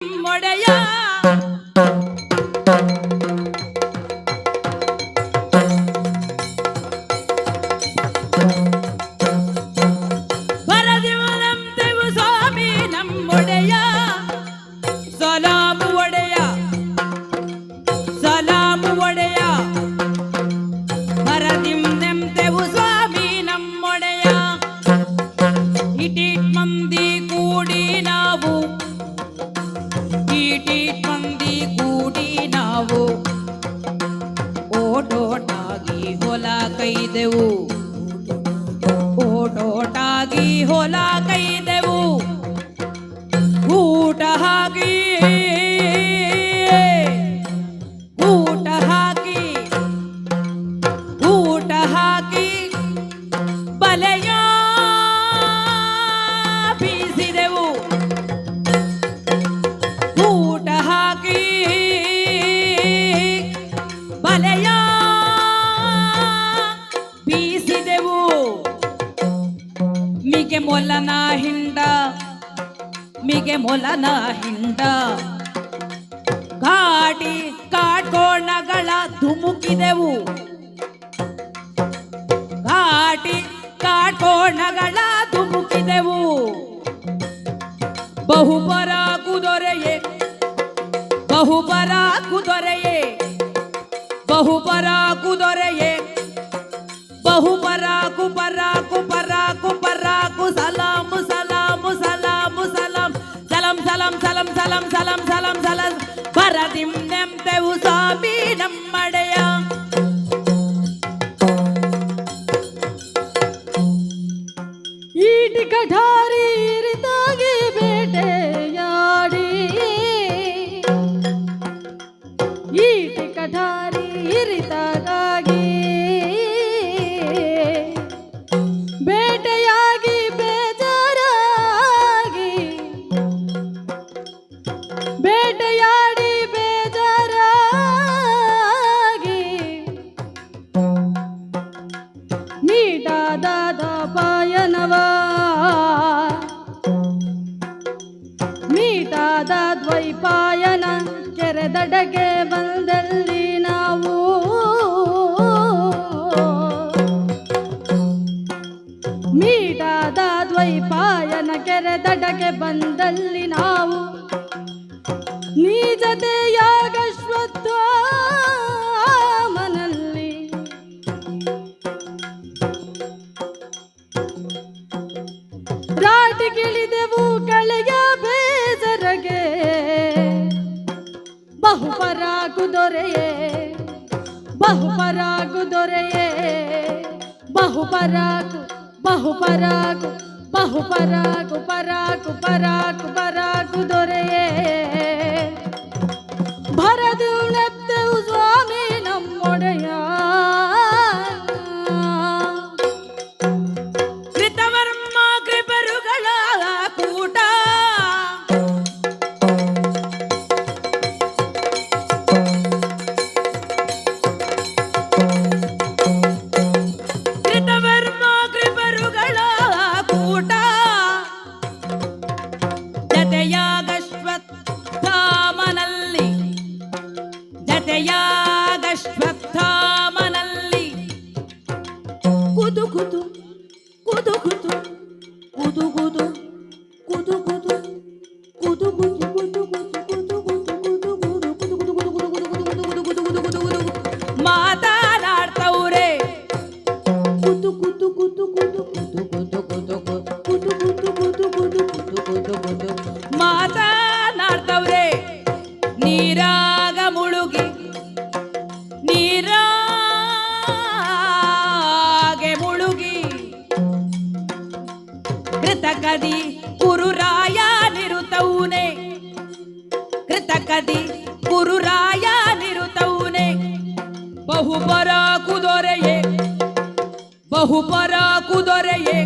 ಒಡೆಯ ಕೈದೆವು ಓಟೋಟಾಗಿ ಹೊಲ ಕೈದೆವು ಊಟ ಹಾಕಿ ಊಟ ಹಾಕಿ ಊಟ ಹಾಕಿ ಬಲೆಯ ಬೀಸಿದೆವು ಮೊಲನ ಹಿಂಡ ಘಾಟಿ ಕಾಡ್ಕೋಣಗಳ ಧುಮುಕಿದೆವು ಘಾಟಿ ಕಾಡ್ಕೋಣಗಳ ಧುಮುಕಿದೆವು ಬಹುಪರ ಕುದೊರೆಯೇ ಬಹುಪರ ಕುದೊರೆಯೇ ಬಹುಪರ ಕುದೊರೆಯೇ சலாம் சலாம் சலாம் சலம் பரதிம் நெம்பெவு சாமி நம்மடையா ஈட்டி கடாரி இருந்தாகி பேட்டையாடி ஈட்டி கடாரி இருந்தாகா ನೀಟಾದ ದ್ವೈಪಾಯನ ಕೆರೆದಡಗೆ ಬಂದಲ್ಲಿ ನಾವು. ಮೀಟಾದ ದ್ವೈಪಾಯನ ಕೆರೆದಡಗೆ ಬಂದಲ್ಲಿ ನಾವು. ನೀ ಜತೆಯಾಗಶ್ವತ್ಥ ಬಹುಪರಾಗು ದೊರೆಯೇ? ಬಹುಪರಾಗು ದೊರೆಯೇ? ಬಹುಪರಾಗು ಬಹುಪರಾಗು ಬಹುಪರಾಗು ಪರಾಗು ಪರಾಗು ಪರಾಗು ದೊರೆಯೇ? ಭರದುಣ ಜತೆಯಾಗಶ್ವತ್ಥಾಮನಲ್ಲಿ ಕುದು ಕುದು ಕುದು ಕುದು ಕುದು ಕುದು ಕುದು ಕುದು ಕುದು ಕುದು ಕುದು ಕುದು గురురాయానిరుతౌనే కృతకది గురురాయానిరుతౌనే బహుపరాకు దొరయే బహుపరాకు దొరయే